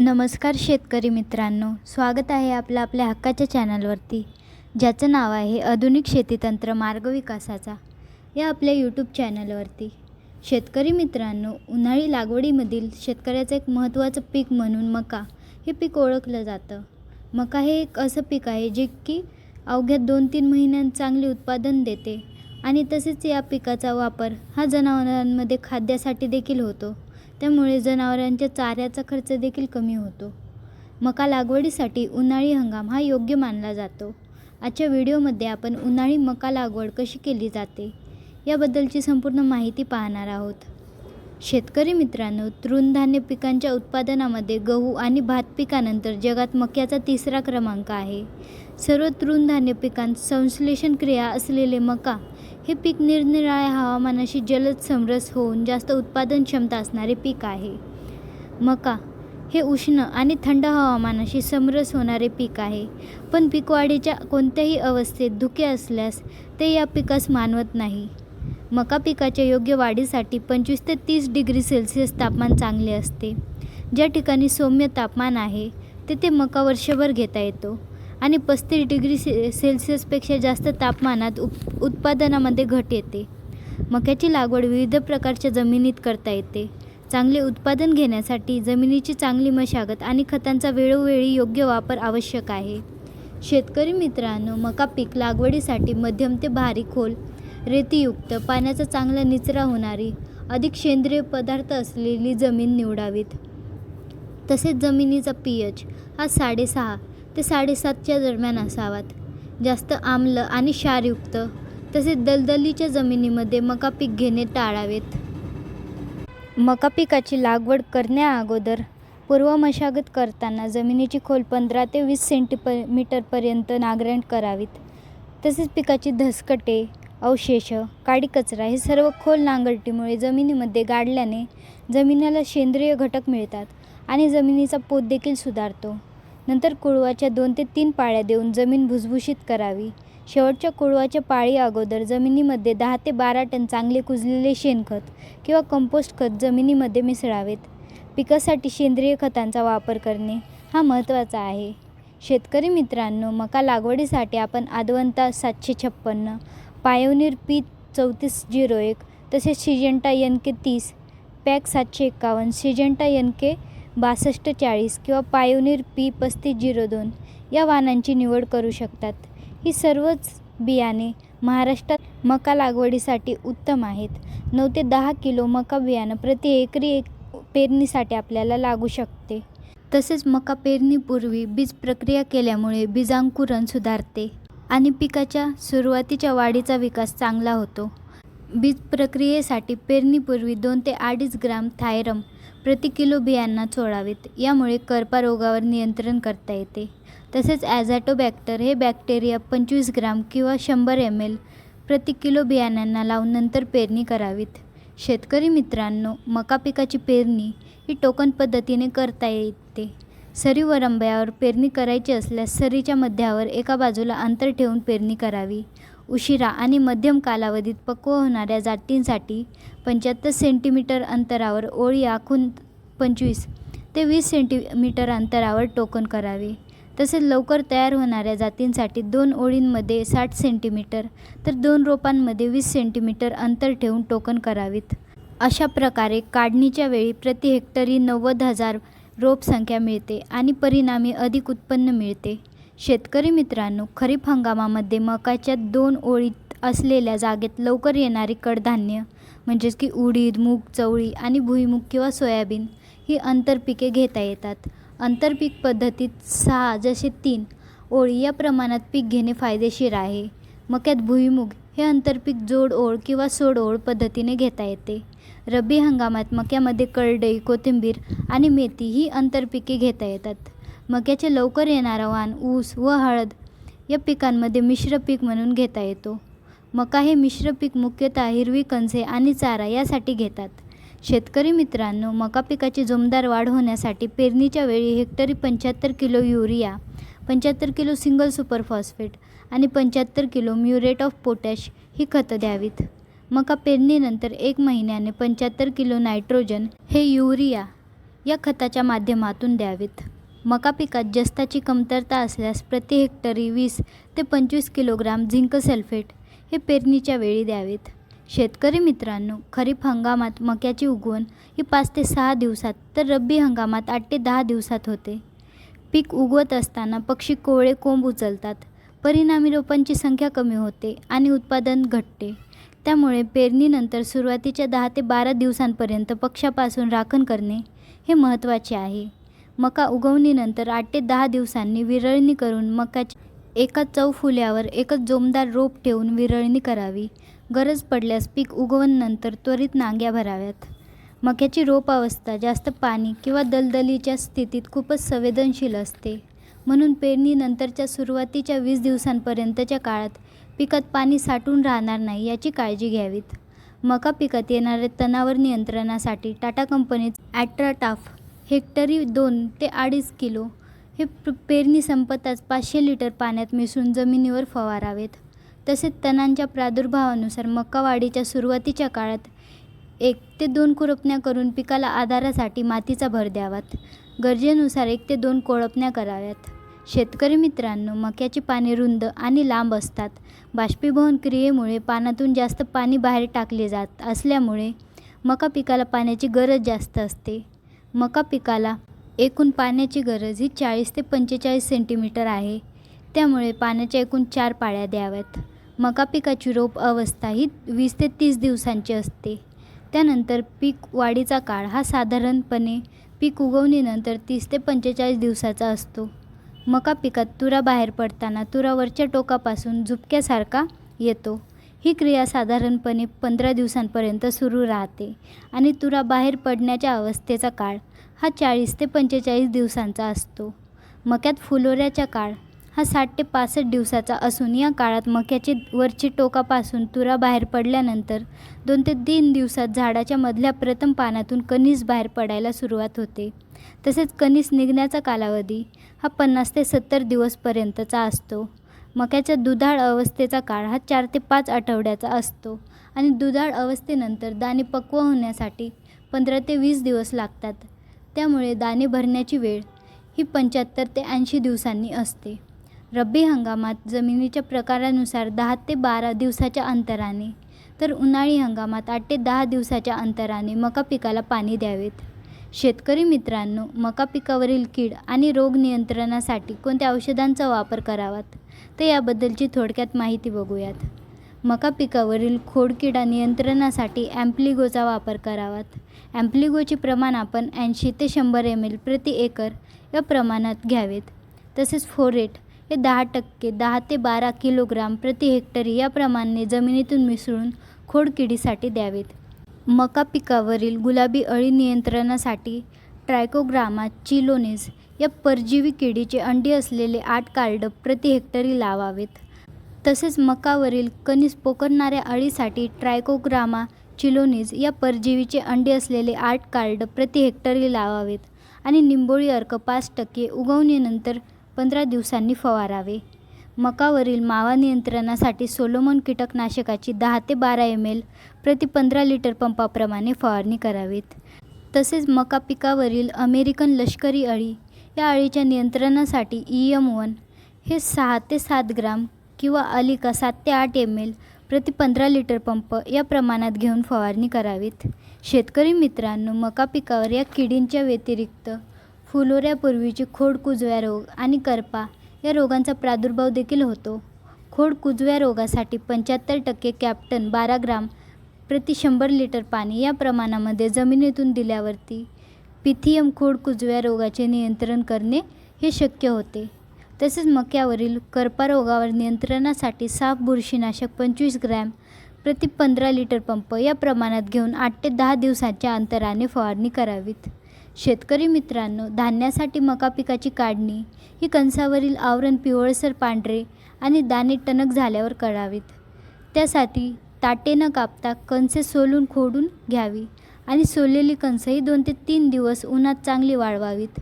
नमस्कार शेतकरी मित्रांनो स्वागत आहे आपलं आपल्या हक्काच्या चॅनलवरती ज्याचं नाव आहे आधुनिक शेतीतंत्र मार्ग विकासाचा. या आपल्या यूट्यूब चॅनलवरती शेतकरी मित्रांनो उन्हाळी लागवडीमधील शेतकऱ्याचं एक महत्त्वाचं पीक म्हणून मका हे पीक ओळखलं जातं. मका हे एक असं पीक आहे जे की अवघ्या दोन तीन महिन्यात चांगले उत्पादन देते आणि तसेच या पिकाचा वापर हा जनावरांमध्ये खाद्यासाठी देखील होतो. त्यामुळे जनावरांच्या चाऱ्याचा खर्च देखील कमी होतो. मका लागवडीसाठी उन्हाळी हंगाम हा योग्य मानला जातो. आजच्या व्हिडिओमध्ये आपण उन्हाळी मका लागवड कशी केली जाते याबद्दलची संपूर्ण माहिती पाहणार आहोत. शेतकरी मित्रांनो तृणधान्य पिकांच्या उत्पादनामध्ये गहू आणि भात पिकानंतर जगात मक्याचा तिसरा क्रमांक आहे. सर्व तृणधान्य पिकांत संश्लेषण क्रिया असलेले मका हे पीक निरनिराळ्या हवामानाशी जलद समरस होऊन जास्त उत्पादन क्षमता असणारे पीक आहे. मका हे उष्ण आणि थंड हवामानाशी समरस होणारे पीक आहे. पण पीकवाढीच्या कोणत्याही अवस्थेत धुके असल्यास ते या पिकास मानवत नाही. मका पिकाच्या योग्य वाढीसाठी पंचवीस ते तीस डिग्री सेल्सिअस तापमान चांगले असते. ज्या ठिकाणी सौम्य तापमान आहे तेथे मका वर्षभर घेता येतो. आणि पस्तीस डिग्री से सेल्सिअसपेक्षा जास्त तापमानात उप उत्पादनामध्ये घट येते. मक्याची लागवड विविध प्रकारच्या जमिनीत करता येते. चांगले उत्पादन घेण्यासाठी जमिनीची चांगली मशागत आणि खतांचा वेळोवेळी योग्य वापर आवश्यक आहे. शेतकरी मित्रांनो मका पीक लागवडीसाठी मध्यम ते भारी खोल रेतीयुक्त पाण्याचा चांगला निचरा होणारी अधिक सेंद्रिय पदार्थ असलेली जमीन निवडावीत. तसेच जमिनीचा पी एच हा साडेसहा ते साडेसातच्या दरम्यान असावात. जास्त आम्ल आणि क्षारयुक्त तसेच दलदलीच्या जमिनीमध्ये मका पीक घेणे टाळावेत. मका पिकाची लागवड करण्याअगोदर पूर्व मशागत करताना जमिनीची खोल पंधरा ते वीस सेंटीप मीटरपर्यंत नांगरण करावीत. तसेच पिकाची धसकटे अवशेष काडी कचरा हे सर्व खोल नांगरटीमुळे जमिनीमध्ये गाडल्याने जमिनीला सेंद्रिय घटक मिळतात आणि जमिनीचा पोत देखील सुधारतो. नंतर कुळवाच्या दोन ते तीन पाळ्या देऊन जमीन भुसभुशीत करावी. शेवटच्या कुळवाच्या पाळी अगोदर जमिनीमध्ये दहा ते बारा टन चांगले कुजलेले शेणखत किंवा कंपोस्ट खत जमिनीमध्ये मिसळावेत. पिकासाठी सेंद्रिय खतांचा वापर करणे हा महत्त्वाचा आहे. शेतकरी मित्रांनो मका लागवडीसाठी आपण आदवंता सातशे छप्पन्न पायोनीर पी चौतीस झिरो एक तसेच सिजेंटा एन के तीस पॅक सातशे एक्कावन्न सिजेंटा एन के बासष्ट चाळीस किंवा पायोनीर पी पस्तीस झिरो दोन या वाहनांची निवड करू शकतात. ही सर्वच बियाणे महाराष्ट्रात मका लागवडीसाठी उत्तम आहेत. नऊ ते दहा किलो मका बियाणं प्रति एकरी एक पेरणीसाठी आपल्याला लागू शकते. तसेच मका पेरणीपूर्वी बीज प्रक्रिया केल्यामुळे बीजांकुरण सुधारते आणि पिकाच्या सुरुवातीच्या वाढीचा विकास चांगला होतो. बीज प्रक्रियेसाठी पेरणीपूर्वी दोन ते अडीच ग्राम थायरम प्रति किलो बियांना चोळावेत. यामुळे करपा रोगावर नियंत्रण करता येते. तसेच ॲझॅटोबॅक्टर हे बॅक्टेरिया पंचवीस ग्राम किंवा शंभर एम एल प्रति किलो बियाण्यांना लावून नंतर पेरणी करावीत. शेतकरी मित्रांनो मका पिकाची पेरणी ही टोकन पद्धतीने करता येते. सरी वरंब्यावर पेरणी करायची असल्यास सरीच्या मध्यावर एका बाजूला अंतर ठेवून पेरणी करावी. उशिरा आणि मध्यम कालावधीत पक्व होणाऱ्या जातींसाठी पंच्याहत्तर सेंटीमीटर अंतरावर ओळी आखून पंचवीस ते वीस सेंटीमीटर अंतरावर टोकन करावे. तसेच लवकर तयार होणाऱ्या जातींसाठी दोन ओळींमध्ये साठ सेंटीमीटर तर दोन रोपांमध्ये वीस सेंटीमीटर अंतर ठेवून टोकन करावीत. अशा प्रकारे काढणीच्या वेळी प्रति हेक्टरी नव्वद हजार रोप संख्या मिळते आणि परिणामी अधिक उत्पन्न मिळते. शेतकरी मित्रांनो खरीप हंगामामध्ये मकाच्या दोन ओळीत असलेल्या जागेत लवकर येणारी कडधान्य म्हणजेच की उडीद मूग चवळी आणि भुईमूग किंवा सोयाबीन ही आंतरपिके घेता येतात. आंतरपीक पद्धतीत सहा जसे तीन ओळी या प्रमाणात पीक घेणे फायदेशीर आहे. मक्यात भुईमूग हे आंतरपीक जोड ओळ किंवा सोड ओळ पद्धतीने घेता येते. रब्बी हंगामात मक्यामध्ये करडई कोथिंबीर आणि मेथी ही आंतरपिके घेता येतात. मक्याचे लवकर येणारा वाण ऊस व हळद या पिकांमध्ये मिश्र पीक म्हणून घेता येतो. मका हे मिश्र पीक मुख्यतः हिरवी कणसे आणि चारा यासाठी घेतात. शेतकरी मित्रांनो मका पिकाची जोमदार वाढ होण्यासाठी पेरणीच्या वेळी हेक्टरी पंच्याहत्तर किलो युरिया पंच्याहत्तर किलो सिंगल सुपर फॉस्फेट आणि पंच्याहत्तर किलो म्युरेट ऑफ पोटॅश ही खतं द्यावीत. मका पेरणीनंतर एक महिन्याने पंच्याहत्तर किलो नायट्रोजन हे युरिया या खताच्या माध्यमातून द्यावेत. मका पिकात जस्ताची कमतरता असल्यास प्रति हेक्टरी वीस ते पंचवीस किलोग्राम झिंक सल्फेट हे पेरणीच्या वेळी द्यावेत. शेतकरी मित्रांनो खरीप हंगामात मक्याची उगवण ही पाच ते सहा दिवसात तर रब्बी हंगामात आठ ते दहा दिवसात होते. पीक उगवत असताना पक्षी कोवळे कोंब उचलतात. परिणामी रोपांची संख्या कमी होते आणि उत्पादन घटते. त्यामुळे पेरणीनंतर सुरुवातीच्या दहा ते बारा दिवसांपर्यंत पक्षापासून राखण करणे हे महत्त्वाचे आहे. मका उगवणीनंतर आठ ते दहा दिवसांनी विरळणी करून मकाच्या एका चौफुल्यावर एकच जोमदार रोप ठेवून विरळणी करावी. गरज पडल्यास पीक उगवणनंतर त्वरित नांग्या भराव्यात. मक्याची रोप अवस्था जास्त पाणी किंवा दलदलीच्या स्थितीत खूपच संवेदनशील असते. म्हणून पेरणीनंतरच्या सुरुवातीच्या वीस दिवसांपर्यंतच्या काळात पिकात पाणी साठून राहणार नाही याची काळजी घ्यावीत. मका पिकात येणाऱ्या तणावर नियंत्रणासाठी टाटा कंपनीत ॲट्राटाफ हेक्टरी दोन ते अडीच किलो. हे प- पेरणी संपताच पाचशे लिटर पाण्यात मिसळून जमिनीवर फवारावेत. तसेच तणांच्या प्रादुर्भावानुसार मका वाढीच्या सुरुवातीच्या काळात एक ते दोन कोरपण्या करून पिकाला आधारासाठी मातीचा भर द्यावात. गरजेनुसार एक ते दोन कोळपण्या कराव्यात. शेतकरी मित्रांनो मक्याची पाने रुंद आणि लांब असतात. बाष्पीभवन क्रियेमुळे पानातून जास्त पाणी बाहेर टाकले जात असल्यामुळे मका पिकाला पाण्याची गरज जास्त असते. मका पिकाला एकूण पाण्याची गरज ही चाळीस ते पंचेचाळीस सेंटीमीटर आहे. त्यामुळे पाण्याच्या एकूण चार पाळ्या द्याव्यात. मका पिकाची रोप अवस्था ही वीस ते तीस दिवसांची असते. त्यानंतर पीक वाढीचा काळ हा साधारणपणे पीक उगवणीनंतर तीस ते पंचेचाळीस दिवसाचा असतो. मका पिकात तुरा बाहेर पडताना तुरावरच्या टोकापासून झुपक्यासारखा येतो. ही क्रिया साधारणपणे पंधरा दिवसांपर्यंत सुरू राहते आणि तुरा बाहेर पडण्याच्या अवस्थेचा काळ हा चाळीस ते पंचेचाळीस दिवसांचा असतो. मक्यात फुलोऱ्याचा काळ हा साठ ते पासष्ट दिवसाचा असून या काळात मक्याची वरची टोकापासून तुरा बाहेर पडल्यानंतर दोन ते तीन दिवसात झाडाच्या मधल्या प्रथम पानातून कणीस बाहेर पडायला सुरुवात होते. तसेच कणीस निघण्याचा कालावधी हा पन्नास ते सत्तर दिवसपर्यंतचा असतो. मक्याच्या दुधाळ अवस्थेचा काळ हा चार ते पाच आठवड्याचा असतो. आणि दुधाळ अवस्थेनंतर दाणे पक्व होण्यासाठी पंधरा ते वीस दिवस लागतात. त्यामुळे दाणे भरण्याची वेळ ही पंच्याहत्तर ते ऐंशी दिवसांनी असते. रब्बी हंगामात जमिनीच्या प्रकारानुसार दहा ते बारा दिवसाच्या अंतराने तर उन्हाळी हंगामात आठ ते दहा दिवसाच्या अंतराने मका पिकाला पाणी द्यावेत. शेतकरी मित्रांनो मका पिकावरील कीड आणि रोग नियंत्रणासाठी कोणत्या औषधांचा वापर करावात? तर याबद्दलची थोडक्यात माहिती बघूयात. मका पिकावरील खोडकिडा नियंत्रणासाठी ॲम्प्लिगोचा वापर करावात. ॲम्प्लिगोचे प्रमाण आपण ऐंशी ते शंभर एम एल प्रति एकर या प्रमाणात घ्यावेत. तसेच फोरेट हे दहा टक्के दहा ते बारा किलोग्राम प्रति हेक्टरी या प्रमाणे जमिनीतून मिसळून खोडकिडीसाठी द्यावेत. मका पिकावरील गुलाबी अळी नियंत्रणासाठी ट्रायकोग्रामा चिलोनेस या परजीवी किडीचे अंडी असलेले आठ कार्ड प्रति हेक्टरी लावावेत. तसेच मकावरील कणीस पोखरणाऱ्या अळीसाठी ट्रायकोग्रामा चिलोनीज या परजीवीचे अंडी असलेले आठ कार्ड प्रति हेक्टरी लावावेत आणि निंबोळी अर्क पाच टक्के उगवणीनंतर पंधरा दिवसांनी फवारावे. मकावरील मावा नियंत्रणासाठी सोलोमन कीटकनाशकाची दहा ते बारा एम एल प्रति पंधरा लिटर पंपाप्रमाणे फवारणी करावीत. तसेच मका पिकावरील अमेरिकन लष्करी अळी या अळीच्या नियंत्रणासाठी ई एम वन हे सहा ते सात ग्राम किंवा अलिका सात ते आठ एम एल प्रति पंधरा लिटर पंप या प्रमाणात घेऊन फवारणी करावीत. शेतकरी मित्रांनो मका पिकावर या किडींच्या व्यतिरिक्त फुलोऱ्यापूर्वीची खोड कुजव्या रोग आणि करपा या रोगांचा प्रादुर्भाव देखील होतो. खोड कुजव्या रोगासाठी पंच्याहत्तर टक्के कॅप्टन बारा ग्राम प्रति शंभर लिटर पाणी या प्रमाणामध्ये जमिनीतून दिल्यावरती पिथियम खोड कुजव्या रोगाचे नियंत्रण करणे हे शक्य होते. तसेच मक्यावरील करपारोगावर नियंत्रणासाठी साफ बुरशीनाशक पंचवीस ग्रॅम प्रति पंधरा लिटर पंप या प्रमाणात घेऊन आठ ते दहा दिवसांच्या अंतराने फवारणी करावीत. शेतकरी मित्रांनो धान्यासाठी मका पिकाची काढणी ही कणसावरील आवरण पिवळसर पांढरे आणि दाणे टणक झाल्यावर करावीत. त्यासाठी ताटे न कापता कणसे सोलून खोडून घ्यावी. आणि सोललेली कणसं ही दोन ते तीन दिवस उन्हात चांगली वाळवावीत.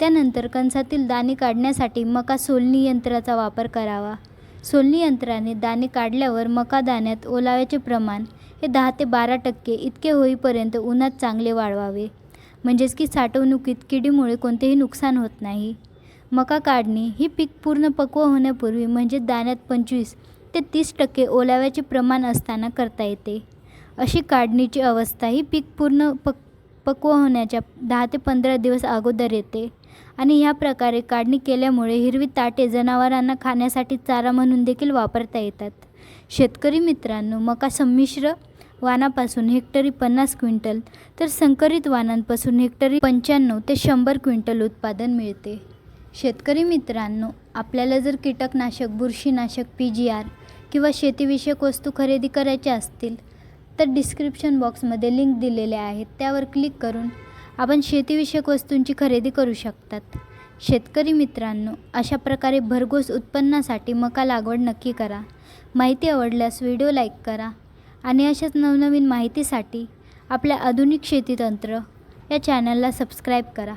त्यानंतर कणसातील दाणे काढण्यासाठी मका सोलणी यंत्राचा वापर करावा. सोलणी यंत्राने दाणे काढल्यावर मका दाण्यात ओलाव्याचे प्रमाण हे दहा ते बारा टक्के इतके होईपर्यंत उन्हात चांगले वाळवावे. म्हणजेच की साठवणुकीत किडीमुळे कोणतेही नुकसान होत नाही. मका काढणी ही पीक पूर्ण पक्व होण्यापूर्वी म्हणजे दाण्यात पंचवीस ते तीस टक्के ओलाव्याचे प्रमाण असताना करता येते. अशी काढणीची अवस्था ही पीक पूर्ण पक पक्व होण्याच्या दहा ते पंधरा दिवस अगोदर येते. आणि ह्या प्रकारे काढणी केल्यामुळे हिरवी ताटे जनावरांना खाण्यासाठी चारा म्हणून देखील वापरता येतात. शेतकरी मित्रांनो मका संमिश्र वाणापासून हेक्टरी पन्नास क्विंटल तर संकरित वाणांपासून हेक्टरी पंच्याण्णव ते शंभर क्विंटल उत्पादन मिळते. शेतकरी मित्रांनो आपल्याला जर कीटकनाशक बुरशीनाशक पी जी आर किंवा शेतीविषयक वस्तू खरेदी करायच्या असतील तर डिस्क्रिप्शन बॉक्समध्ये लिंक दिलेले आहेत. त्यावर क्लिक करून आपण शेतीविषयक वस्तूंची खरेदी करू शकतात. शेतकरी मित्रांनो अशा प्रकारे भरघोस उत्पन्नासाठी मका लागवड नक्की करा. माहिती आवडल्यास व्हिडिओ लाईक करा आणि अशाच नवनवीन माहितीसाठी आपल्या आधुनिक शेतीतंत्र या चॅनलला सबस्क्राईब करा.